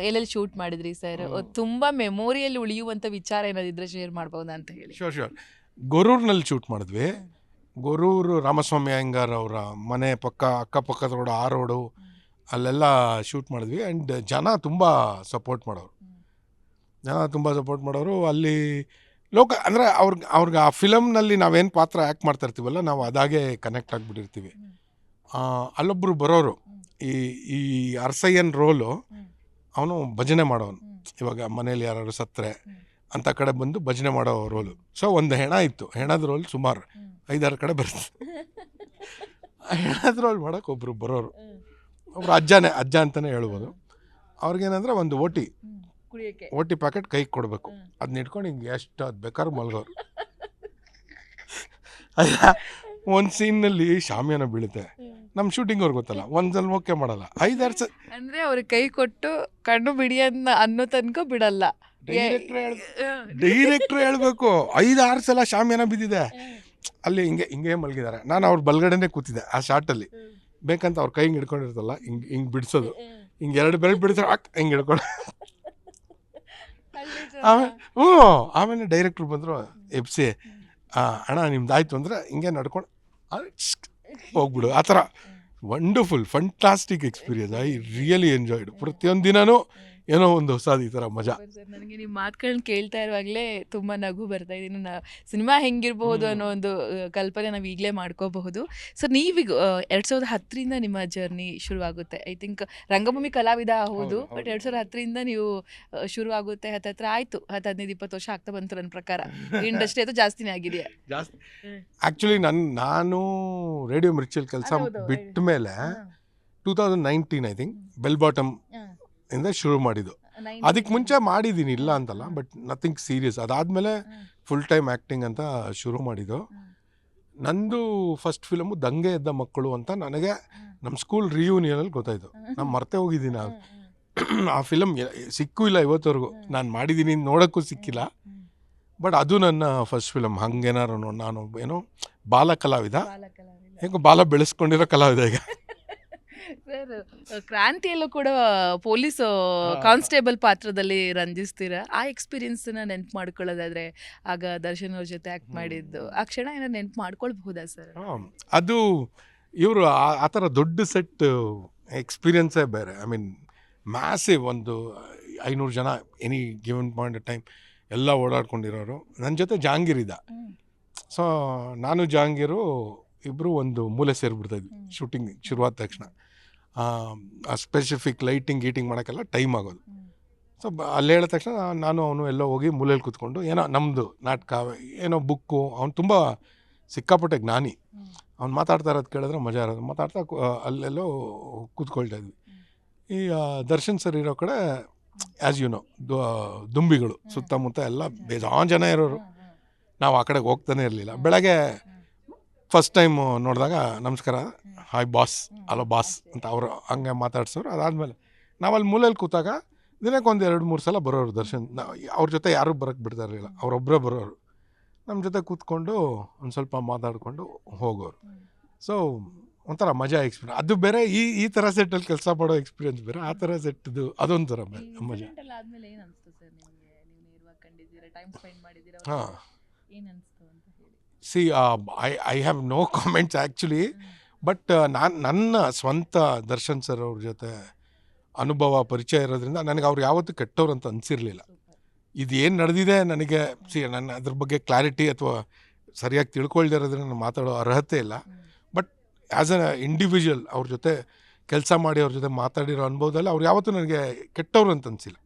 ಎಲ್ಲೆಲ್ಲಿ ಶೂಟ್ ಮಾಡಿದ್ರಿ ಸರ್. ತುಂಬಾ ಮೆಮೊರಿಯಲ್ಲಿ ಉಳಿಯುವಂತ ವಿಚಾರ ಏನಾದಿದ್ರೆ ಶೇರ್ ಮಾಡ್ಬೋದಾ ಅಂತ ಹೇಳಿ. ಶೋರ್ ಶೋರ್ ಗೊರೂರ್ನಲ್ಲಿ ಶೂಟ್ ಮಾಡಿದ್ವಿ. ಗೊರೂರು ರಾಮಸ್ವಾಮಿ ಅಯ್ಯಂಗಾರ್ ಅವರ ಮನೆ ಪಕ್ಕ ಅಕ್ಕಪಕ್ಕದ ರೋಡು ಆ ರೋಡು ಅಲ್ಲೆಲ್ಲ ಶೂಟ್ ಮಾಡಿದ್ವಿ. ಆ್ಯಂಡ್ ಜನ ತುಂಬ ಸಪೋರ್ಟ್ ಮಾಡೋರು. ಜನ ತುಂಬ ಸಪೋರ್ಟ್ ಮಾಡೋರು. ಅಲ್ಲಿ ಲೋಕ ಅಂದರೆ ಅವ್ರಿಗೆ ಅವ್ರಿಗೆ ಆ ಫಿಲಮ್ನಲ್ಲಿ ನಾವೇನು ಪಾತ್ರ ಆ್ಯಕ್ಟ್ ಮಾಡ್ತಾ ಇರ್ತೀವಲ್ಲ ನಾವು ಅದಾಗೆ ಕನೆಕ್ಟ್ ಆಗಿಬಿಟ್ಟಿರ್ತೀವಿ. ಅಲ್ಲೊಬ್ಬರು ಬರೋರು. ಈ ಈ ಅರ್ಸಯ್ಯನ್ ರೋಲು. ಅವನು ಭಜನೆ ಮಾಡೋನು. ಇವಾಗ ಮನೇಲಿ ಯಾರು ಸತ್ತರೆ. ಅಂತ ಕಡೆ ಬಂದು ಭಜನೆ ಮಾಡೋ ರೋಲು. ಸೊ ಒಂದು ಹೆಣ ಇತ್ತು. ಹೆಣದ ರೋಲ್ ಸುಮಾರು. ಐದಾರು ಕಡೆ ಬರುತ್ತೆ. ಹೆಣದ ರೋಲ್ ಮಾಡೋಕೆ ಒಬ್ಬರು ಬರೋರು. ಒಬ್ಬರು ಒಬ್ರು ಅಜ್ಜನೇ ಅಜ್ಜ ಅಂತಲೇ ಹೇಳ್ಬೋದು. ಅವ್ರಿಗೇನಂದ್ರೆ ಒಂದು ಓಟಿ. ಓಟಿ ಪ್ಯಾಕೆಟ್ ಕೈಗೆ ಕೊಡಬೇಕು. ಅದನ್ನ ಇಟ್ಕೊಂಡು ಹಿಂಗೆ ಎಷ್ಟು ಅದು ಬೇಕಾದ್ರೆ ಮಲ್ಗೋರು. ಒಂದು ಸೀನ್ನಲ್ಲಿ ಶಾಮಿಯಾನ ಬೀಳುತ್ತೆ. ನಮ್ಮ ಶೂಟಿಂಗ್ ಅವ್ರಿಗೆ ಗೊತ್ತಲ್ಲ. ಒಂದ್ಸಲ ಓಕೆ ಮಾಡಲ್ಲ. ಐದಾರು ಸ ಅಂದ್ರೆ ಅವ್ರಿಗೆ ಕೈ ಕೊಟ್ಟು ಕಣ್ಣು ಬಿಡಿ ಅನ್ನ ಅನ್ನೋ ತನಕ ಬಿಡಲ್ಲ. ಡೈರೆಕ್ಟ್ರ್ ಡೈರೆಕ್ಟ್ರ್ ಹೇಳ್ಬೇಕು. ಐದಾರು ಸಲ ಶಾಮಿಯಾನ ಬಿದ್ದಿದೆ. ಅಲ್ಲಿ ಹಿಂಗೆ ಹಿಂಗೆ ಮಲಗಿದ್ದಾರೆ ನಾನು ಅವ್ರ ಬಲ್ಗಡೆನೆ ಕೂತಿದ್ದೆ ಆ ಶಾರ್ಟಲ್ಲಿ ಬೇಕಂತ ಅವ್ರ ಕೈ ಹಿಂಗೆ ಹಿಡ್ಕೊಂಡಿರ್ತಲ್ಲ ಹಿಂಗೆ ಹಿಂಗೆ ಬಿಡಿಸೋದು. ಹಿಂಗೆ ಎರಡು ಬೆರಳು ಬಿಡಿಸೋ ಅಕ್ ಹಿಂಗೆ ಹಿಡ್ಕೊಂಡು ಆಮೇಲೆ ಹ್ಞೂ. ಆಮೇಲೆ ಡೈರೆಕ್ಟ್ರು ಬಂದರು ಎಬ್ಸಿ ಅಣ್ಣ ನಿಮ್ದು ಆಯ್ತು ಅಂದ್ರೆ ಹಿಂಗೆ ನಡ್ಕೊಂಡು ಹೋಗ್ಬಿಡು. ಆ ಥರ. Wonderful fantastic experience I really enjoyed ಪ್ರತಿಯೊಂದು ದಿನನೂ ಏನೋ ಒಂದು ಹೊಸ ಈ ಥರ ಮಜಾ. ಸರ್ ನನಗೆ ನಿಮ್ಮ ಮಾತುಗಳನ್ನ ಕೇಳ್ತಾ ಇರುವಾಗಲೇ ತುಂಬಾ ನಗು ಬರ್ತಾ ಇದೆ. ನಾ ಸಿನಿಮಾ ಹೆಂಗಿರಬಹುದು ಅನ್ನೋ ಒಂದು ಕಲ್ಪನೆ ನಾವು ಈಗಲೇ ಮಾಡ್ಕೋಬಹುದು. ಸರ್ ನೀವೀಗ ಎರಡು ಸಾವಿರದ ಹತ್ತರಿಂದ ನಿಮ್ಮ ಜರ್ನಿ ಶುರುವಾಗುತ್ತೆ. ಐ ಥಿಂಕ್ ರಂಗಭೂಮಿ ಕಲಾವಿದ ಹೌದು ಬಟ್. ಎರಡು ಸಾವಿರದ ಹತ್ತರಿಂದ ನೀವು ಶುರುವಾಗುತ್ತೆ. ಹತ್ತು ಹತ್ರ ಆಯಿತು. ಹತ್ತು ಹದಿನೈದು ಇಪ್ಪತ್ತು ವರ್ಷ ಆಗ್ತಾ ಬಂತು ನನ್ನ ಪ್ರಕಾರ. ಇಂಡಸ್ಟ್ರಿ ಅದು ಜಾಸ್ತಿನೇ ಆಗಿದೆಯಾ ಜಾಸ್ತಿ. ಆ್ಯಕ್ಚುಲಿ ನನ್ನ ನಾನು ರೇಡಿಯೋ ಮಿರ್ಚಲ್ ಕೆಲಸ ಬಿಟ್ಟ ಮೇಲೆ two thousand nineteen I think bell bottom ಇಂದ ಶುರು ಮಾಡಿದ್ದು. ಅದಕ್ಕೆ ಮುಂಚೆ ಮಾಡಿದ್ದೀನಿ ಇಲ್ಲ ಅಂತಲ್ಲ ಬಟ್ ನಥಿಂಗ್ ಸೀರಿಯಸ್ ಅದಾದಮೇಲೆ ಫುಲ್ ಟೈಮ್ ಆ್ಯಕ್ಟಿಂಗ್ ಅಂತ ಶುರು ಮಾಡಿದ್ದು. ನಂದು ಫಸ್ಟ್ ಫಿಲಮು ದಂಗೆ ಎದ್ದ ಮಕ್ಕಳು ಅಂತ ನನಗೆ ನಮ್ಮ ಸ್ಕೂಲ್ ರಿಯೂನಿಯನಲ್ಲಿ ಗೊತ್ತಾಯಿತು. ನಾನು ಮರ್ತೆ ಹೋಗಿದ್ದೀನಿ ಆ- ಆ ಫಿಲಮ್ ಸಿಕ್ಕೂ ಇಲ್ಲ ಇವತ್ತವರೆಗೂ. ನಾನು ಮಾಡಿದ್ದೀನಿ ನೋಡೋಕ್ಕೂ ಸಿಕ್ಕಿಲ್ಲ. ಬಟ್ ಅದು ನನ್ನ ಫಸ್ಟ್ ಫಿಲಮ್ ಹಂಗೇನಾರು ನಾನು ಏನೋ ಬಾಲ ಕಲಾವಿದ ಹೇಗೋ ಬಾಲ ಬೆಳೆಸ್ಕೊಂಡಿರೋ ಕಲಾವಿದ ಈಗ. ಸರ್ ಕ್ರಾಂತಿಯಲ್ಲೂ ಕೂಡ ಪೊಲೀಸ್ ಕಾನ್ಸ್ಟೇಬಲ್ ಪಾತ್ರದಲ್ಲಿ ರಂಜಿಸ್ತೀರಾ? ಆ ಎಕ್ಸ್ಪೀರಿಯನ್ಸ್ ನೆನ್ಪು ಮಾಡ್ಕೊಳ್ಳೋದಾದ್ರೆ ಆಗ ದರ್ಶನ್ ಅವ್ರ ಜೊತೆ ಆಕ್ಟ್ ಮಾಡಿದ್ದು ಆ ಕ್ಷಣ ಏನೋ ನೆನ್ಪು ಮಾಡ್ಕೊಳ್ಬಹುದಾ ಸರ್? ಅದು ಇವರು ಆ ಥರ ದೊಡ್ಡ ಸೆಟ್ ಎಕ್ಸ್ಪೀರಿಯನ್ಸೇ ಬೇರೆ. ಐ ಮೀನ್ ಮ್ಯಾಸಿವ್ ಒಂದು ಐನೂರು ಜನ ಎನಿ ಗಿವನ್ ಪಾಯಿಂಟ್ ಟೈಮ್ ಎಲ್ಲ ಓಡಾಡ್ಕೊಂಡಿರೋರು. ನನ್ನ ಜೊತೆ ಜಹಾಂಗೀರ್ ಇದ್ದ. ಸೊ ನಾನು ಜಹಾಂಗೀರು ಇಬ್ಬರು ಒಂದು ಮೂಲೆ ಸೇರಿಬಿಡ್ತಾಯಿದ್ವಿ ಇದ್ವಿ ಶೂಟಿಂಗ್ ಶುರುವಾದ ತಕ್ಷಣ. ಆ ಸ್ಪೆಸಿಫಿಕ್ ಲೈಟಿಂಗ್ ಗೀಟಿಂಗ್ ಮಾಡೋಕ್ಕೆಲ್ಲ ಟೈಮ್ ಆಗೋದು. ಸೊ ಅಲ್ಲಿ ಹೇಳಿದ ತಕ್ಷಣ ನಾನು ಅವನು ಎಲ್ಲೋ ಹೋಗಿ ಮೂಲೆಯಲ್ಲಿ ಕೂತ್ಕೊಂಡು ಏನೋ ನಮ್ಮದು ನಾಟಕ ಏನೋ ಬುಕ್ಕು ಅವ್ನು ತುಂಬ ಸಿಕ್ಕಾಪಟ್ಟೆ ಜ್ಞಾನಿ. ಅವ್ನು ಮಾತಾಡ್ತಾ ಇರೋದು ಕೇಳಿದ್ರೆ ಮಜಾ ಇರೋದು. ಮಾತಾಡ್ತಾ ಅಲ್ಲೆಲ್ಲೋ ಕೂತ್ಕೊಳ್ತಾ ಇದ್ವಿ. ಈ ದರ್ಶನ್ ಸರ್ ಇರೋ ಕಡೆ ಆ್ಯಸ್ ಯು ನೋ ದುಂಬಿಗಳು ಸುತ್ತಮುತ್ತ ಎಲ್ಲ ಬೇಜಾನ್ ಜನ ಇರೋರು. ನಾವು ಆ ಕಡೆಗೆ ಹೋಗ್ತಾನೆ ಇರಲಿಲ್ಲ. ಬೆಳಗ್ಗೆ ಫಸ್ಟ್ ಟೈಮ್ ನೋಡಿದಾಗ ನಮಸ್ಕಾರ ಹಾಯ್ ಬಾಸ್ ಅಲೋ ಬಾಸ್ ಅಂತ ಅವರು ಹಂಗೆ ಮಾತಾಡ್ಸೋರು. ಅದಾದಮೇಲೆ ನಾವಲ್ಲಿ ಮೂಲೆಯಲ್ಲಿ ಕೂತಾಗ ದಿನಕ್ಕೆ ಒಂದು ಎರಡು ಮೂರು ಸಲ ಬರೋರು ದರ್ಶನ್. ಅವ್ರ ಜೊತೆ ಯಾರೂ ಬರೋಕ್ಕೆ ಬಿಡ್ತಾ ಇರಲಿಲ್ಲ. ಅವರೊಬ್ಬರೇ ಬರೋರು. ನಮ್ಮ ಜೊತೆ ಕೂತ್ಕೊಂಡು ಒಂದು ಸ್ವಲ್ಪ ಮಾತಾಡಿಕೊಂಡು ಹೋಗೋರು. ಸೊ ಒಂಥರ ಮಜಾ ಎಕ್ಸ್ಪೀರಿಯನ್ಸ್ ಅದು ಬೇರೆ ಈ ಈ ಥರ ಸೆಟ್ಟಲ್ಲಿ ಕೆಲಸ ಮಾಡೋ ಎಕ್ಸ್ಪೀರಿಯನ್ಸ್ ಬೇರೆ ಆ ಥರ ಸೆಟ್ದು ಅದೊಂಥರ ಮಜಾ. ಹಾಂ. See I I have no comments actually but ನಾನು ನನ್ನ ಸ್ವಂತ ದರ್ಶನ್ ಸರ್ ಅವ್ರ ಜೊತೆ ಅನುಭವ ಪರಿಚಯ ಇರೋದ್ರಿಂದ ನನಗೆ ಅವ್ರು ಯಾವತ್ತೂ ಕೆಟ್ಟವ್ರು ಅಂತ ಅನಿಸಿರಲಿಲ್ಲ. ಇದು ಏನು ನಡೆದಿದೆ ನನಗೆ ಸಿ ನನ್ನ ಅದ್ರ ಬಗ್ಗೆ ಕ್ಲಾರಿಟಿ ಅಥವಾ ಸರಿಯಾಗಿ ತಿಳ್ಕೊಳ್ದೇ ಇರೋದ್ರಿಂದ ನಾನು ಮಾತಾಡೋ ಅರ್ಹತೆ ಇಲ್ಲ. ಬಟ್ ಆ್ಯಸ್ ಅ ಇಂಡಿವಿಜುವಲ್ ಅವ್ರ ಜೊತೆ ಕೆಲಸ ಮಾಡಿ ಅವ್ರ ಜೊತೆ ಮಾತಾಡಿರೋ ಅನುಭವದಲ್ಲಿ ಅವ್ರು ಯಾವತ್ತೂ ನನಗೆ ಕೆಟ್ಟವ್ರು ಅಂತ ಅನಿಸಿಲ್ಲ.